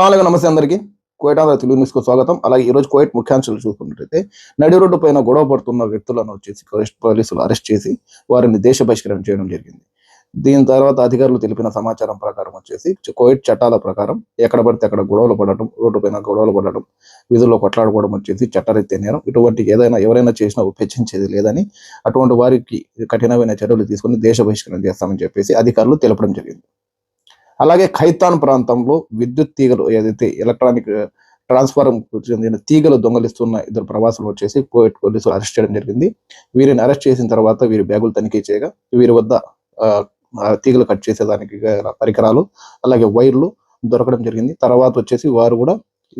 నాలుగు నమస్తే అందరికీ. కోయట ఆంధ్ర తెలుగు న్యూస్కు స్వాగతం. అలాగే ఈ రోజు కోయట్ ముఖ్యాంశాలు చూసుకున్నట్లయితే నడి రోడ్డు పైన గొడవ పడుతున్న వ్యక్తులను వచ్చేసి పోలీసులు అరెస్ట్ చేసి వారిని దేశ బహిష్కరణ చేయడం జరిగింది. దీని తర్వాత అధికారులు తెలిపిన సమాచారం ప్రకారం వచ్చేసి కోవిడ్ చట్టాల ప్రకారం ఎక్కడ పడితే అక్కడ గొడవలు పడటం రోడ్డు పైన గొడవలు పడటం వీధుల్లో కొట్లాడుకోవడం వచ్చేసి చట్టరీత్యా నేరం. ఇటువంటి ఏదైనా ఎవరైనా చేసినా ఉపేక్షించేది లేదని అటువంటి వారికి కఠినమైన చర్యలు తీసుకుని దేశ బహిష్కరణ చేస్తామని చెప్పేసి అధికారులు తెలపడం జరిగింది. అలాగే ఖైతాన్ ప్రాంతంలో విద్యుత్ తీగలు ఏదైతే ఎలక్ట్రానిక్ ట్రాన్స్ఫారం చెందిన తీగలు దొంగలిస్తున్న ఇద్దరు ప్రవాసులు వచ్చేసి కోవిడ్ పోలీసులు అరెస్ట్ చేయడం జరిగింది. వీరిని అరెస్ట్ చేసిన తర్వాత వీరి బ్యాగులు తనిఖీ చేయగా వీరి వద్ద తీగలు కట్ చేసేదానికి పరికరాలు అలాగే వైర్లు దొరకడం జరిగింది. తర్వాత వచ్చేసి వారు కూడా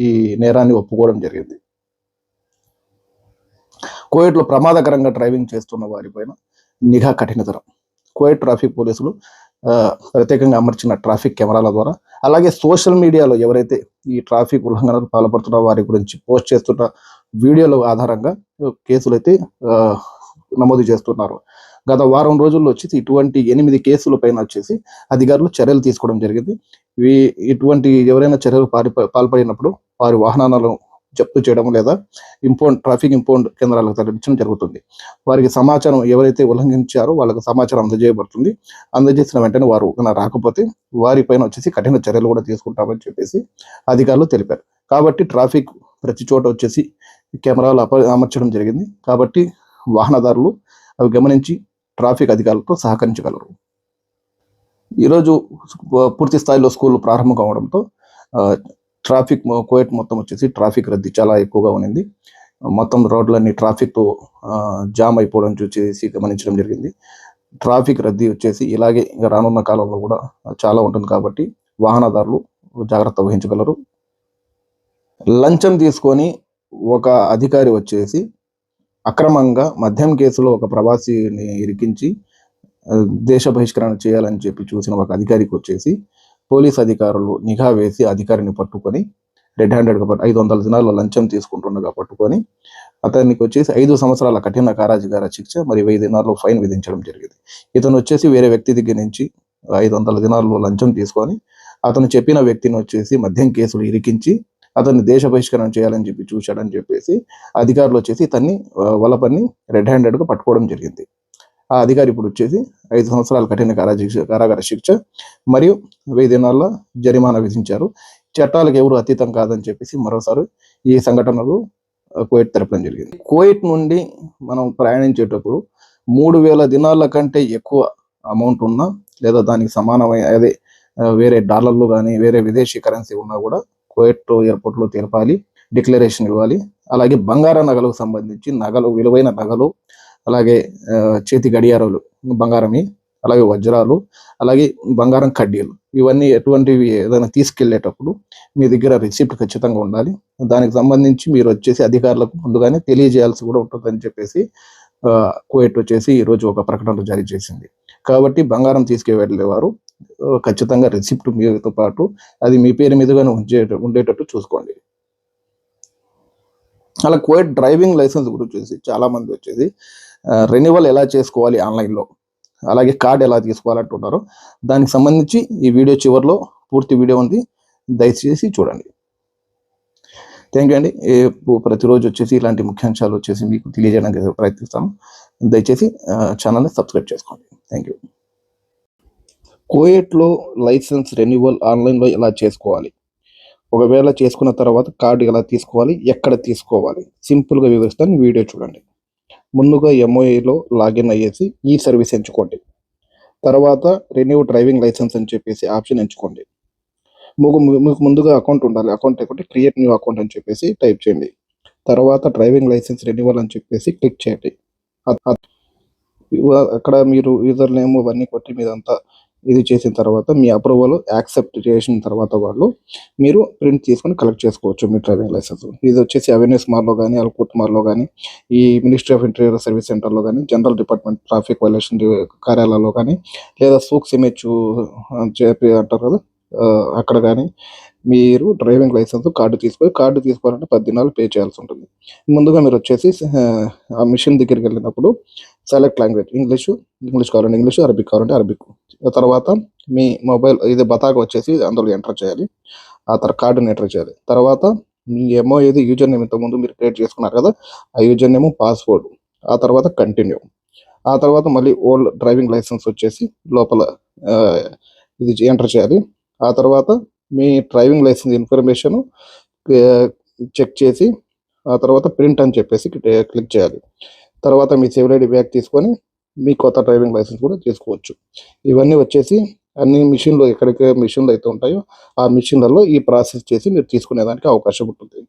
ఈ నేరాన్ని ఒప్పుకోవడం జరిగింది. కోవిడ్లో ప్రమాదకరంగా డ్రైవింగ్ చేస్తున్న వారిపైన నిఘా కఠినతరం కోవిడ్ ట్రాఫిక్ పోలీసులు ప్రత్యేకంగా అమర్చిన ట్రాఫిక్ కెమెరాల ద్వారా. అలాగే సోషల్ మీడియాలో ఎవరైతే ఈ ట్రాఫిక్ ఉల్లంఘనకు పాల్పడుతున్న వారి గురించి పోస్ట్ చేస్తున్న వీడియోల ఆధారంగా కేసులు అయితే నమోదు చేస్తున్నారు. గత వారం రోజుల్లో వచ్చేసి ఇటువంటి ఎనిమిది కేసుల పైన వచ్చేసి అధికారులు చర్యలు తీసుకోవడం జరిగింది. ఇటువంటి ఎవరైనా చర్యలు పాల్పడినప్పుడు వారి వాహనాలను జప్తు చేయడం లేదా ఇంపౌండ్ ట్రాఫిక్ ఇంపౌండ్ కేంద్రాలకు తరలించడం జరుగుతుంది. వారికి సమాచారం ఎవరైతే ఉల్లంఘించారో వాళ్ళకి సమాచారం అందజేయబడుతుంది. అందజేసిన వెంటనే వారు రాకపోతే వారిపైన వచ్చేసి కఠిన చర్యలు కూడా తీసుకుంటామని చెప్పేసి అధికారులు తెలిపారు. కాబట్టి ట్రాఫిక్ ప్రతి చోట వచ్చేసి కెమెరాలు అప అమర్చడం జరిగింది. కాబట్టి వాహనదారులు అవి గమనించి ట్రాఫిక్ అధికారులతో సహకరించగలరు. ఈరోజు పూర్తి స్థాయిలో స్కూళ్ళు ప్రారంభం కావడంతో ట్రాఫిక్ కోయట్ మొత్తం వచ్చేసి ట్రాఫిక్ రద్దీ చాలా ఎక్కువగా ఉంది మొత్తం రోడ్లన్నీ ట్రాఫిక్తో జామ్ అయిపోవడం చూసేసి గమనించడం జరిగింది. ట్రాఫిక్ రద్దీ వచ్చేసి ఇలాగే ఇంకా రానున్న కాలంలో కూడా చాలా ఉంటుంది కాబట్టి వాహనదారులు జాగ్రత్త వహించగలరు. లంచం తీసుకొని ఒక అధికారి వచ్చేసి అక్రమంగా మద్యం కేసులో ఒక ప్రవాసిని ఇరికించి దేశ బహిష్కరణ చేయాలని చెప్పి చూసిన ఒక అధికారికి వచ్చేసి పోలీస్ అధికారులు నిఘా వేసి అధికారిని పట్టుకొని రెడ్ హ్యాండెడ్గా పట్టు ఐదు వందల దినాల్లో లంచం తీసుకుంటుండగా పట్టుకొని అతనికి వచ్చేసి ఐదు సంవత్సరాల కఠిన కారాజిగార శిక్ష మరి వెయ్యి దినాల్లో ఫైన్ విధించడం జరిగింది. ఇతను వచ్చేసి వేరే వ్యక్తి దగ్గర నుంచి ఐదు వందల దినాల్లో లంచం తీసుకొని అతను చెప్పిన వ్యక్తిని వచ్చేసి మద్యం కేసులు ఇరికించి అతన్ని దేశ బహిష్కరణ చేయాలని చెప్పి చూశాడని చెప్పేసి అధికారులు వచ్చేసి ఇతన్ని వలపన్ని రెడ్ హ్యాండెడ్గా పట్టుకోవడం జరిగింది. ఆ అధికారి ఇప్పుడు వచ్చేసి ఐదు సంవత్సరాల కఠిన కారాశిక్ష కారాగార శిక్ష మరియు వెయ్యి దినాల జరిమానా విధించారు. చట్టాలకు ఎవరు అతీతం కాదని చెప్పేసి మరోసారి ఈ సంఘటనలు కోయిట్ తెరపడం జరిగింది. కోయిట్ నుండి మనం ప్రయాణించేటప్పుడు మూడు వేల దినాల కంటే ఎక్కువ అమౌంట్ ఉన్నా లేదా దానికి సమానమైన అదే వేరే డాలర్లు కానీ వేరే విదేశీ కరెన్సీ ఉన్నా కూడా కోయట్ ఎయిర్పోర్ట్లో తెలపాలి డిక్లరేషన్ ఇవ్వాలి. అలాగే బంగార నగలకు సంబంధించి నగలు విలువైన నగలు అలాగే చేతి గడియారాలు బంగారమి అలాగే వజ్రాలు అలాగే బంగారం కడ్డీలు. ఇవన్నీ ఎటువంటివి ఏదైనా తీసుకెళ్ళేటప్పుడు మీ దగ్గర రిసిప్ట్ ఖచ్చితంగా ఉండాలి. దానికి సంబంధించి మీరు వచ్చేసి అధికారులకు ముందుగానే తెలియజేయాల్సి కూడా ఉంటుందని చెప్పేసి ఆ, కువైట్ వచ్చేసి ఈరోజు ఒక ప్రకటన జారీ చేసింది. కాబట్టి బంగారం తీసుకువెళ్ళేవారు ఖచ్చితంగా రిసిప్ట్ మీతో పాటు అది మీ పేరు మీదుగానే ఉంచే ఉండేటట్టు చూసుకోండి. అలా కోవిడ్ డ్రైవింగ్ లైసెన్స్ గురించి వచ్చేసి చాలా వచ్చేసి రెన్యువల్ ఎలా చేసుకోవాలి ఆన్లైన్లో అలాగే కార్డ్ ఎలా తీసుకోవాలంటున్నారు దానికి సంబంధించి ఈ వీడియో చివరిలో పూర్తి వీడియో ఉంది. దయచేసి చూడండి. థ్యాంక్ యూ అండి. ప్రతిరోజు వచ్చేసి ఇలాంటి ముఖ్యాంశాలు వచ్చేసి మీకు తెలియజేయడానికి ప్రయత్నిస్తాము దయచేసి ఛానల్ని సబ్స్క్రైబ్ చేసుకోండి. థ్యాంక్ యూ కోయేట్లో లైసెన్స్ రెన్యువల్ ఆన్లైన్లో ఎలా చేసుకోవాలి? ఒకవేళ చేసుకున్న తర్వాత కార్డు ఎలా తీసుకోవాలి? ఎక్కడ తీసుకోవాలి? సింపుల్గా వివరిస్తాను. వీడియో చూడండి. ముందుగా ఎంఓఏలో లాగిన్ అయ్యేసి ఈ సర్వీస్ ఎంచుకోండి. తర్వాత రెన్యూ డ్రైవింగ్ లైసెన్స్ అని చెప్పేసి ఆప్షన్ ఎంచుకోండి. మీకు మీకు ముందుగా అకౌంట్ ఉండాలి. అకౌంట్ లేకుంటే క్రియేట్ న్యూ అకౌంట్ అని చెప్పేసి టైప్ చేయండి. తర్వాత డ్రైవింగ్ లైసెన్స్ రెన్యువల్ అని చెప్పేసి క్లిక్ చేయండి. అక్కడ మీరు యూజర్ నేమ్ అవన్నీ కొట్టి మీదంతా ఇది చేసిన తర్వాత మీ అప్రూవల్ యాక్సెప్ట్ చేసిన తర్వాత వాళ్ళు మీరు ప్రింట్ తీసుకొని కలెక్ట్ చేసుకోవచ్చు మీ డ్రైవింగ్ లైసెన్స్ ఇది వచ్చేసి అవేర్నెస్ మార్లో కానీ అల్కూట్ మార్లో కానీ ఈ మినిస్ట్రీ ఆఫ్ ఇంటీరియర్ సర్వీస్ సెంటర్లో కానీ జనరల్ డిపార్ట్మెంట్ ట్రాఫిక్ వైలేషన్ కార్యాలయంలో కానీ లేదా సూక్స్ ఇమేజ్ చెప్పి అంటారు కదా అక్కడ కానీ మీరు డ్రైవింగ్ లైసెన్స్ కార్డు తీసుకొని కార్డు తీసుకోవాలంటే పది దినాలు పే చేయాల్సి ఉంటుంది. ముందుగా మీరు వచ్చేసి ఆ, మిషన్ దగ్గరికి వెళ్ళినప్పుడు సెలెక్ట్ లాంగ్వేజ్ ఇంగ్లీషు ఇంగ్లీష్ కావాలంటే ఇంగ్లీష్ అరబిక్ కావాలంటే అరబిక్. తర్వాత మీ మొబైల్ ఇది బతాగా వచ్చేసి అందులో ఎంటర్ చేయాలి. ఆ తర్వాత కార్డుని ఎంటర్ చేయాలి. తర్వాత మీ ఏమో ఏది యూజర్ నేమ్ ఇంతకుముందు మీరు క్రియేట్ చేసుకున్నారు కదా ఆ యూజర్ నేమ్ పాస్వర్డ్ ఆ తర్వాత కంటిన్యూ ఆ తర్వాత మళ్ళీ ఓల్డ్ డ్రైవింగ్ లైసెన్స్ వచ్చేసి లోపల ఇది ఎంటర్ చేయాలి. ఆ తర్వాత మీ డ్రైవింగ్ లైసెన్స్ ఇన్ఫర్మేషన్ చెక్ చేసి ఆ తర్వాత ప్రింట్ అని చెప్పేసి క్లిక్ చేయాలి. తర్వాత మీ సేవ్ ఐడి బ్యాగ్ తీసుకొని మీ కొత్త డ్రైవింగ్ లైసెన్స్ కూడా తీసుకోవచ్చు. ఇవన్నీ వచ్చేసి అన్ని మిషన్లు ఎక్కడికి మిషన్లు అయితే ఉంటాయో ఆ మిషన్లలో ఈ ప్రాసెస్ చేసి మీరు తీసుకునేదానికి అవకాశం ఉంటుంది.